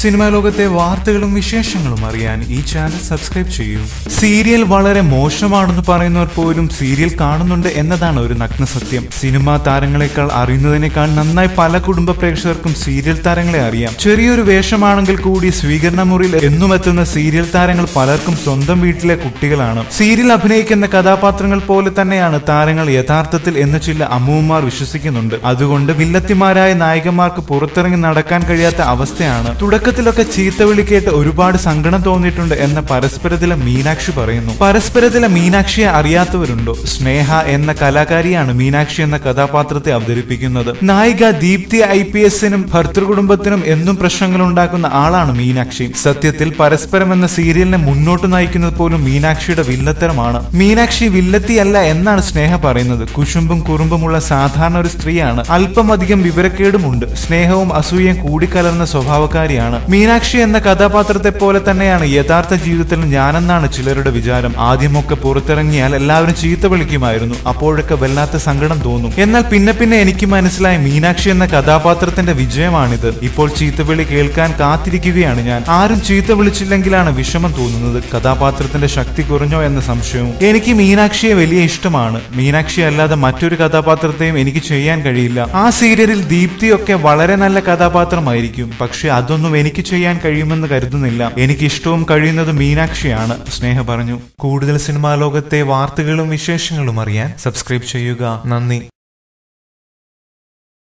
Cinema ലോകത്തെ വാർത്തകളും വിശേഷങ്ങളും അറിയാൻ ഈ ചാനൽ സബ്സ്ക്രൈബ് ചെയ്യൂ. സീരിയൽ വളരെ മോശമാണെന്ന് പറയുന്നവർ പോലും സീരിയൽ കാണുന്നുണ്ട് എന്നതാണ് ഒരു നഗ്ന സത്യം. സിനിമാ താരങ്ങളെക്കാൾ അറിയുന്നതിനേക്കാൾ നന്നായി പല കുടുംബ പ്രേക്ഷകർക്കും സീരിയൽ താരങ്ങളെ അറിയാം. ചെറിയൊരു വേഷമാണെങ്കിൽ കൂടി സ്വീകരണ മുറിയിൽ എന്നും എത്തുന്ന സീരിയൽ താരങ്ങൾ പലർക്കും സ്വന്തം വീട്ടിലെ കുട്ടികളാണ്. സീരിയൽ അഭിനയിക്കുന്ന കഥാപാത്രങ്ങൾ പോലെ തന്നെയാണ് താരങ്ങൾ യഥാർത്ഥത്തിൽ എന്ന് ചില അമ്മൂമാർ വിശ്വസിക്കുന്നുണ്ട്. അതുകൊണ്ട് വില്ലത്തിമാരായ നായികമാർക്ക് പുറത്തിറങ്ങി നടക്കാൻ കഴിയാത്ത അവസ്ഥയാണ്. തുടക്കത്തിലൊക്കെ ചീത്ത വിളി ഒരുപാട് സങ്കടം തോന്നിയിട്ടുണ്ട് എന്ന പരസ്പരത്തിലെ മീനാക്ഷി പറയുന്നു. പരസ്പരത്തിലെ മീനാക്ഷിയെ അറിയാത്തവരുണ്ടോ? സ്നേഹ എന്ന കലാകാരിയാണ് മീനാക്ഷി എന്ന കഥാപാത്രത്തെ അവതരിപ്പിക്കുന്നത്. നായിക ദീപ്തി ഐ പി എസിനും ഭർത്തൃകുടുംബത്തിനും എന്നും പ്രശ്നങ്ങൾ ഉണ്ടാക്കുന്ന ആളാണ് മീനാക്ഷി. സത്യത്തിൽ പരസ്പരം എന്ന സീരിയലിനെ മുന്നോട്ട് നയിക്കുന്നത് പോലും മീനാക്ഷിയുടെ വില്ലത്തരമാണ്. മീനാക്ഷി വില്ലത്തിയല്ല എന്നാണ് സ്നേഹ പറയുന്നത്. കുശുമ്പും കുറുമ്പുമുള്ള സാധാരണ ഒരു സ്ത്രീയാണ്. അല്പമധികം വിവരക്കേടുമുണ്ട്. സ്നേഹവും അസൂയയും കൂടിക്കലർന്ന സ്വഭാവക്കാരിയാണ്. മീനാക്ഷി എന്ന കഥാപാത്രത്തെ പോലെ തന്നെയാണ് യഥാർത്ഥ ജീവിതത്തിൽ ഞാനെന്നാണ് ചിലരുടെ വിചാരം. ആദ്യമൊക്കെ പുറത്തിറങ്ങിയാൽ എല്ലാവരും ചീത്ത വിളിക്കുമായിരുന്നു. അപ്പോഴൊക്കെ വല്ലാത്ത സങ്കടം തോന്നും. എന്നാൽ പിന്നെ പിന്നെ എനിക്ക് മനസ്സിലായി മീനാക്ഷി എന്ന കഥാപാത്രത്തിന്റെ വിജയമാണിത്. ഇപ്പോൾ ചീത്തവിളി കേൾക്കാൻ കാത്തിരിക്കുകയാണ് ഞാൻ. ആരും ചീത്ത വിളിച്ചില്ലെങ്കിലാണ് വിഷമം തോന്നുന്നത്. കഥാപാത്രത്തിന്റെ ശക്തി കുറഞ്ഞോ എന്ന സംശയവും. എനിക്ക് മീനാക്ഷിയെ വലിയ ഇഷ്ടമാണ്. മീനാക്ഷി അല്ലാതെ മറ്റൊരു കഥാപാത്രത്തെയും എനിക്ക് ചെയ്യാൻ കഴിയില്ല. ആ സീരിയലിൽ ദീപ്തിയൊക്കെ വളരെ നല്ല കഥാപാത്രമായിരിക്കും. പക്ഷെ അതൊന്നും എനിക്ക് ചെയ്യാൻ കഴിയുമെന്ന് കരുതുന്നില്ല. എനിക്ക് ഇഷ്ടവും കഴിയുന്നത് മീനാക്ഷിയാണ്. സ്നേഹ പറഞ്ഞു. കൂടുതൽ സിനിമാ ലോകത്തെ വാർത്തകളും വിശേഷങ്ങളും അറിയാൻ സബ്സ്ക്രൈബ് ചെയ്യുക. നന്ദി.